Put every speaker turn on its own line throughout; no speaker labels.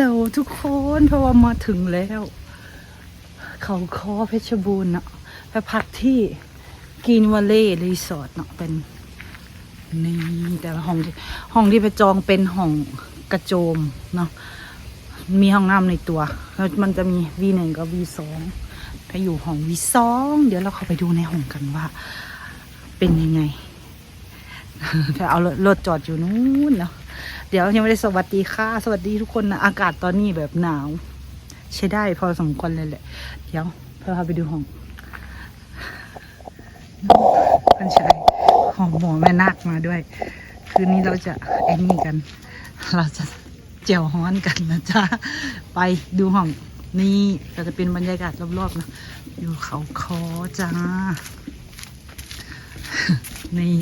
ลทุกคนเพราะว่ามาถึงแล้ว เขาคอเพชรบูรณ์เนาะไปพักที่กินวาเล่รีสอร์ทเนาะเป็นนี่แต่ห้องห้องที่ไปจองเป็นห้องกระโจมเนาะมีห้องน้ำในตัวแล้วมันจะมี V หนึ่งกับ V สองไปอยู่ห้อง V สองเดี๋ยวเราเข้าไปดูในห้องกันว่า เป็นยังไงแต่เอารถจอดอยู่นู้นเนาะ เดี๋ยวยังไม่ได้สวัสดีค่ะ สวัสดีทุกคนนะ อากาศตอนนี้แบบหนาว ใช้ได้พอสมควรเลยแหละ เดี๋ยวพ่อพาไปดูห้องพันชัยห้องหมอแม่นาคมาด้วย คืนนี้เราจะไอ้นี่กัน เราจะเจียวฮ้อนกันนะจ๊ะ ไปดูห้องนี่ก็จะเป็นบรรยากาศรอบๆนะอยู่เขาคอจ้า นี่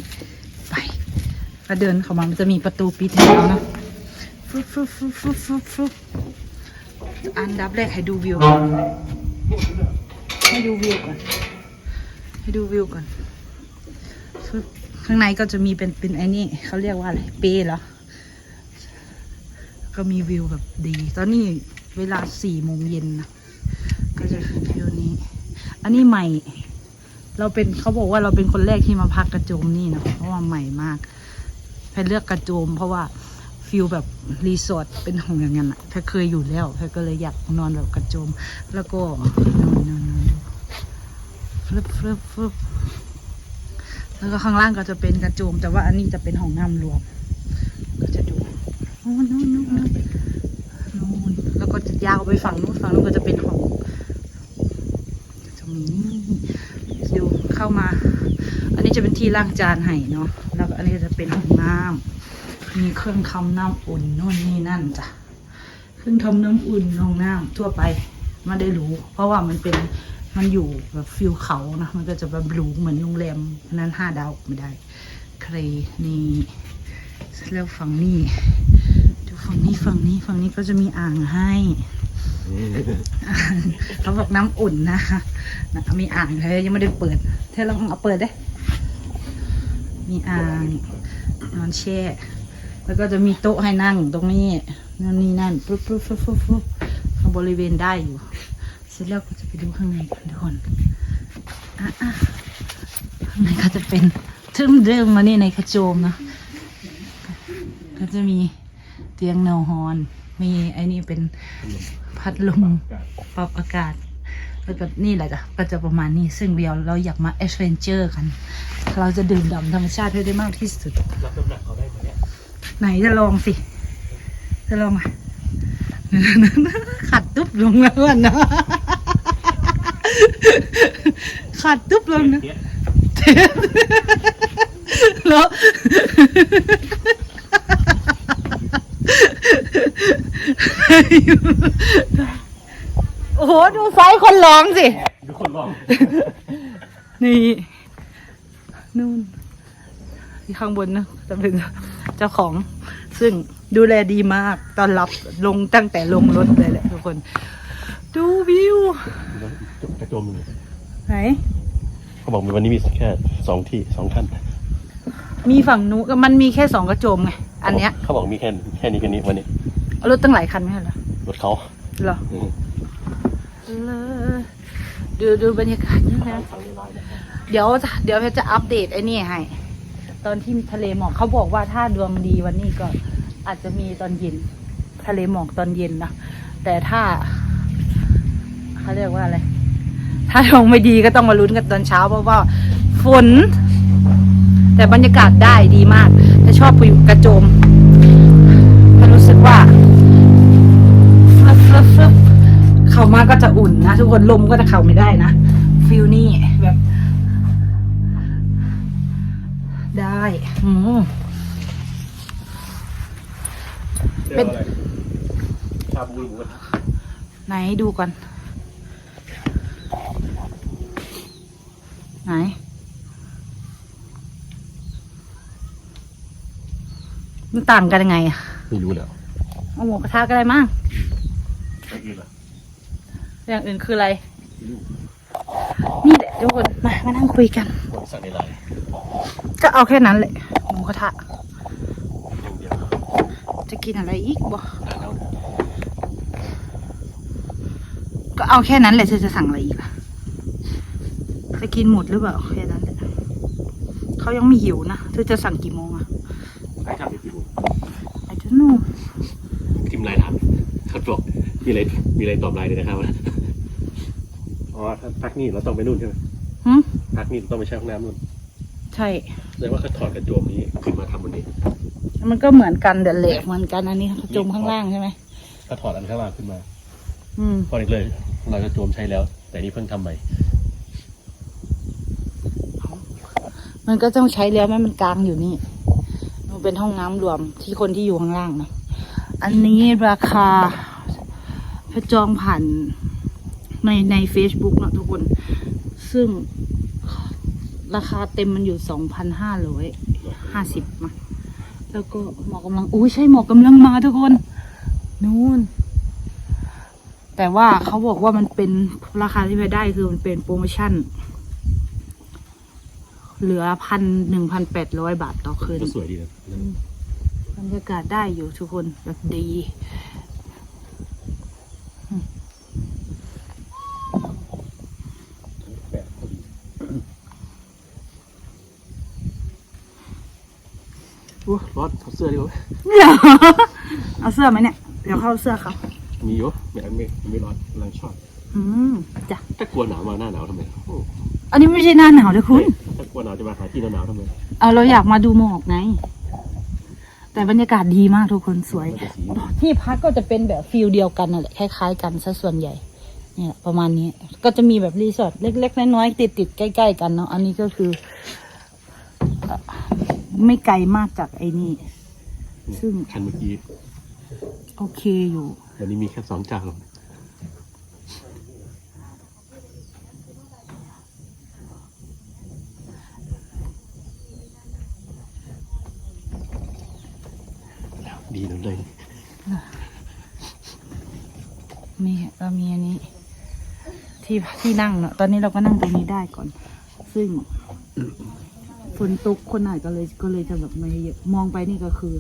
ไป ก็เดินเข้ามามันจะมีประตูปิดให้เรานะฟึบฟึบฟึบฟึบฟึบฟึบอันดับแรกให้ดูวิวก่อนให้ดูวิวก่อนให้ดูวิวก่อนข้างในก็จะมีเป็นเป็นไอ้นี่เขาเรียกว่าอะไรเปเหรอก็มีวิวแบบดี ตอนนี้เวลาสี่โมงเย็นนะก็จะเป็นวิวนี้ อันนี้ใหม่ เราเป็นเขาบอกว่าเราเป็นคนแรกที่มาพักกระโจมนี่นะเพราะว่าใหม่มาก แพทเลือกกระโจม เพราะว่าฟิลแบบรีสอร์ทเป็นของอย่างนั้นอะแพทเคยอยู่แล้วแพทก็เลยอยากนอนแบบกระโจม แล้วก็นอนนอนนอนดูฟลึบฟลึบฟลึบแล้วก็ข้างล่างก็จะเป็นกระโจม แต่ว่าอันนี้จะเป็นห้องน้ำรวม ก็จะดูโอ้นู่นนู่นนู่นนู่นแล้วก็จะยาวไปฝั่งนู้นฝั่งนู้นก็จะเป็นห้องจะมีนี่ เข้ามา อันนี้จะเป็นที่ล้างจานให้เนาะ แล้วก็อันนี้จะเป็นห้องน้ำมีเครื่องทำน้ำอุ่นนู่นนี่นั่นจ้ะ เครื่องทำน้ำอุ่นห้องน้ำทั่วไปไม่ได้รู้ เพราะว่ามันเป็นมันอยู่แบบฟิลเขานะ มันก็จะแบบหรูเหมือนโรงแรมเพราะนั้นห้าดาวไม่ได้เครนี่แล้วฝั่งนี้ดูฝั่งนี้ฝั่งนี้ฝั่งนี้ก็จะมีอ่างให้ เขาบอกน้ำอุ่นนะคะนะมีอ่างเลยยังไม่ได้เปิด เธอลองเอาเปิดได้ มีอ่างนอนแช่ แล้วก็จะมีโต๊ะให้นั่งตรงนี้นั่นนี่นั่นปุ๊บปุ๊บปุ๊บปุ๊บปุ๊บบริเวณได้อยู่ เสร็จแล้วก็จะไปดูข้างในกันทุกคนข้างในก็จะเป็นทึมเดิมมานี่ในกระโจมนะก็จะมีเตียงนอน มีไอ้นี่เป็น พัดลมปรับอากาศ แล้วก็นี่แหละจ้ะก็จะประมาณนี้ ซึ่งเดียวเราอยากมาแอดเวนเจอร์กัน เราจะดื่มด่ำธรรมชาติให้ได้มากที่สุด
รับน้ำหนักเขาได้ไหมเนี่ย
ไหนจะลองสิ จะลองอะขัดตุ๊บลงแล้วนะขัดตุ๊บลงนะ
เนี่ย
แล้วโอ้โห ดูไซส์คนร้องสิ
ทุกคนลอง
นี่ นู่นที่ข้างบนนะจะเป็นเจ้าของ ซึ่งดูแลดีมากตอนรับลงตั้งแต่ลงรถเลยแหละทุกคน ดูวิว
กระโจมเลย
ไหน
เขาบอกมีวันนี้มีแค่สองที่สองท่าน
มีฝั่งนู้นมันมีแค่สองกระโจมไง อันเนี้ย
เขาบอกมีแค่แค่นี้แค่นี้วันนี้
เอารถตั้งหลายคันไม่ใช่เหรอ
รถเขา
เหรอ
อืม
เลย ดูดูบรรยากาศนี่นะเดี๋ยวเดี๋ยวเพชรจะอัปเดตไอ้นี่ให้ ตอนที่ทะเลหมอกเขาบอกว่าถ้าดวงดีวันนี้ก็อาจจะมีตอนเย็น ทะเลหมอกตอนเย็นนะแต่ถ้าเขาเรียกว่าอะไร ถ้าดวงไม่ดีก็ต้องมาลุ้นกันตอนเช้าเพราะว่าฝน แต่บรรยากาศได้ดีมากแต่ชอบไปอยู่กระโจมรู้สึกว่าามาก็จะอุ่นนะทุกคนลมก็จะเข้าไม่ได้นะฟิลนี่แบบ ได้อืมเป็น
ชาบูหมูกระทะ
ไหนดูก่อน ไหน มันต่างกันยังไงอะ
ไม่รู้แล้ว
เอาหมูกระทะก็ได้มั้ง
ไม่อื่นล่ะ
อ ย่างอื่นคืออะไร นี่แหละทุกคน มา มานั่งคุยกัน
บริษัทในไลน์
ก็เอาแค่นั้นแหละหมูกระทะ
อย่างเดียว
จะกินอะไรอีกบ่
นานแล้ว
ก็เอาแค่นั้นแหละเธอจะสั่งอะไรอีกอะจะกินหมดหรือเปล่าแค่นั้นแหละเขายังไม่หิวนะเธอจะสั่งกี่โมงอะ
ใครทำเป็นกี่โมง
ไอ้เจ้าหนู
พิมพ์ไลน์ถามเขาบอกมีอะไรมีอะไรตอบไลน์เลยนะครับ อ๋อถ้าพักนี่เราต้องไปนู่นใช่ไหม
หึ
พักนี่ต้องไปใช้ห้องน้ำนู่น
ใช่
แสดงว่าเขาถอดกระโจมนี้ขึ้นมาทำบนนี้
มันก็เหมือนกันเดลเหล็กเหมือนกันอันนี้จมข้างล่างใช่ไหม
เขาถอดอันข้างล่างขึ้นมา
อืม
พอนี้เลย เรากระโจมใช้แล้ว แต่นี่เพิ่งทำใหม่
มันก็ต้องใช้แล้วแม่มันกลางอยู่นี่ มันเป็นห้องน้ำรวมที่คนที่อยู่ข้างล่างนะอันนี้ราคาถ้าจองผ่าน ในใน Facebook เนอะทุกคน ซึ่งราคาเต็มมันอยู่สองพันห้าร้อยห้าสิบมา แล้วก็หมอกำลังอุ้ยใช่หมอกกำลังมาทุกคน นู่น แต่ว่าเขาบอกว่ามันเป็นราคาที่ไปได้คือมันเป็นโปรโมชั่น เหลือพันหนึ่งพันแปดร้อยบาทต่อคืน
ก็สวยดีนะ
บรรยากาศได้อยู่ทุกคนแบบดีอืม
แบบพอดีโอ้ร้อนถอด เสื้อดีกว่า
เอาเสื้อไหมเนี่ย เดี๋ยวเข้าเอาเสื้อเขา
มีอยู่ไม่ไม่ไม่ร้อนกำลังชอบ
อืมจ้ะ
ถ้ากลัวหนาวมาหน้าหนาวทำไมโอ้
อันนี้ไม่ใช่หน้าหนาวเลยคุณ
ถ้ากลัวหนาวจะมาหาที่หนาวๆทำไม
เอาเราอยากมาดูหมอกไง แต่บรรยากาศดีมากทุกคนสวย
มันจะสี
ที่พักก็จะเป็นแบบฟิลเดียวกันนั่นแหละคล้ายๆ กันซะส่วนใหญ่ เนี่ย ประมาณนี้ ก็จะมีแบบรีสอร์ทเล็กๆน้อยๆติดๆใกล้ ๆ กันเนาะอันนี้ก็คือเอ่อไม่ไกลมากจากไอ้นี่ ซึ่ง
คันเมื่อกี้
โอเคอยู่
วันนี้มีแค่สองจานหรอกดีนั่นเลย
มีก็มีอันนี้ ที่ที่นั่งเนาะตอนนี้เราก็นั่งตรงนี้ได้ก่อน ซึ่งฝนตกคนหน่อยก็เลยก็เลยจะแบบไม่เยอะมองไปนี่ก็คือ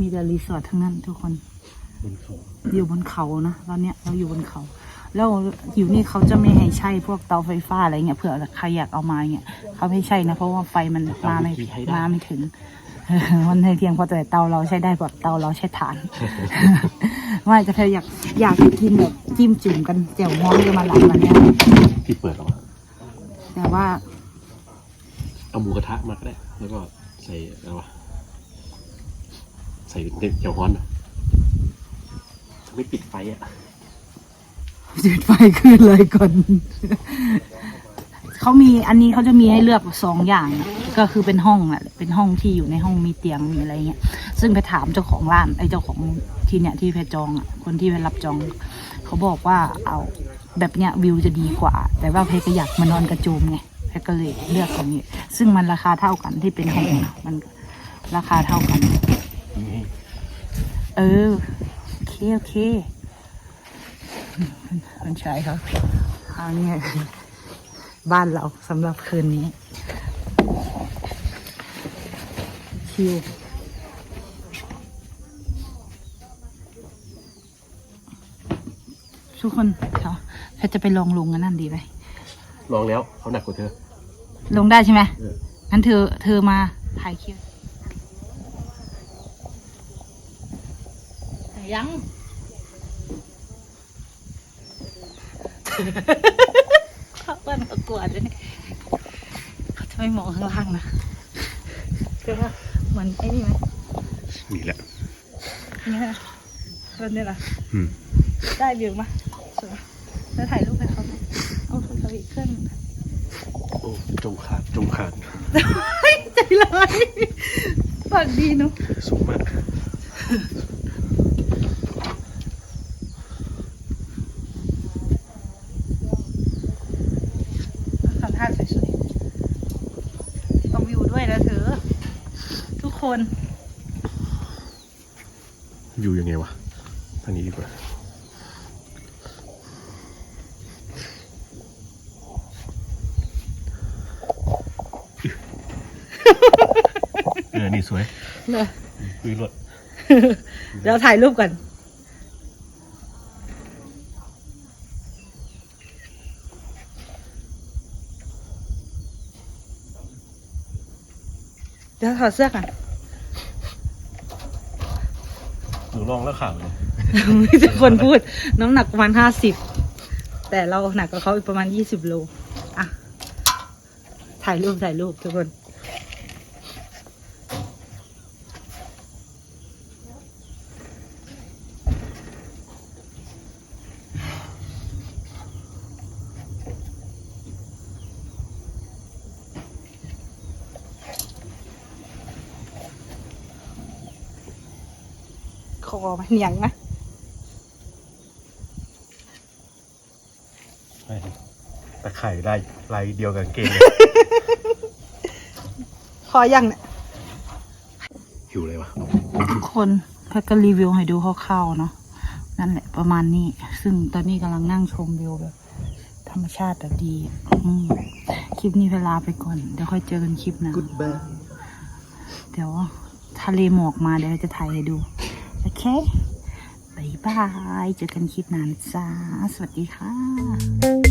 มีแต่รีสอร์ททั้งนั้นทุกคน
บนเขา
อยู่บนเขานะตอนเนี้ยเราอยู่บนเขา แล้วอยู่นี่เขาจะไม่ให้ใช้พวกเตาไฟฟ้าอะไรเงี้ยเผื่อใครอยากเอามาเงี้ยเขาไม่ใช่นะเพราะว่าไฟมันมาไม่มาไม่ถึงเออมันให้เพียงพอแต่เตาเราใช้ได้แบบเตาเราใช้ถ่านไม่จะเธออยากอยากกินแบบจิ้มจุ่มกันแจ่วม้อนกันมาหลายวันแล้ว
ที่เปิดออกมา
แต่ว่า
เอาหมูกระทะมาก็ได้ แล้วก็ใส่อะไรวะ ใส่เด็กเจียวฮ้อนอะไม่ปิดไฟอะ
จุดไฟขึ้นเลยก่อน เขามีอันนี้เขาจะมีให้เลือกสองอย่าง ก็คือเป็นห้องอะ เป็นห้องที่อยู่ในห้องมีเตียงมีอะไรเงี้ย ซึ่งไปถามเจ้าของร้านไอ้เจ้าของที่เนี่ยที่เพจจองอะ คนที่ไปรับจอง เขาบอกว่าเอาแบบเนี้ยวิวจะดีกว่า แต่ว่าเพจก็อยากมานอนกระโจมไงเพจก็เลยเลือกตรงนี้ ซึ่งมันราคาเท่ากันที่เป็นห้องนะมันราคาเท่ากัน เออโอเคโอเคคนชายเขาเอาเนี่ยคือบ้านเราสำหรับคืนนี้ชิวทุกคนเขาแพทย์จะไปลองลงกันนั่นดีไหม
ลองแล้วเขาหนักกว่าเธอ
ลงได้ใช่ไหม
เออ
งั้นเธอเธอมาถ่ายคลิป ยัง เขาเปิ้ลเขากลัวด้วยเนี่ยเขาจะไม่มองข้างล่างนะคือว่าเหมือนไอ้นี่ไหม
นี่แหละ
เนี่ยเปิ้ลเนี่ยเหรอ
อืม
ได้วิวมาสวยแล้วถ่ายรูปให้เขาไหมเอาโทรศัพท์อีกเครื่องหนึ่ง
โอ้จงขาดจงขาด
ใจร้ายปากดีเนาะ อยู่
ยังไงวะทางนี้ดีกว่า เออ นี่สวย
เนอ
คุยรถ
เดี๋ยวถ่ายรูปก่อนเดี๋ยวถอดเสื้อก่อน
นูลองแล้วข่าวเลย
มีแต่คนพูดน้ำหนักประมาณห้าสิบแต่เราหนักกว่าเขาอีกประมาณยี่สิบโลอะถ่ายรูปถ่ายรูปทุกคน คอมันเหนียงนะ
ตะไคร่ได้ลายเดียวกับกางเกง
คอยังเนี่ย
หิวเลยวะ
ทุกคนแพทก็รีวิวให้ดูคร่าวๆเนาะนั่นแหละประมาณนี้ ซึ่งตอนนี้กำลังนั่งชมวิวแบบ ธรรมชาติแบบดีอืมคลิปนี้เวลาไปก่อน เดี๋ยวค่อยเจอกันคลิปหนะ
Goodbye
เดี๋ยวทะเลหมอกมาเดี๋ยวเราจะถ่ายให้ดูโอ เคบายบาย เจอกันคลิปหน้าจ้า สวัสดีค่ะ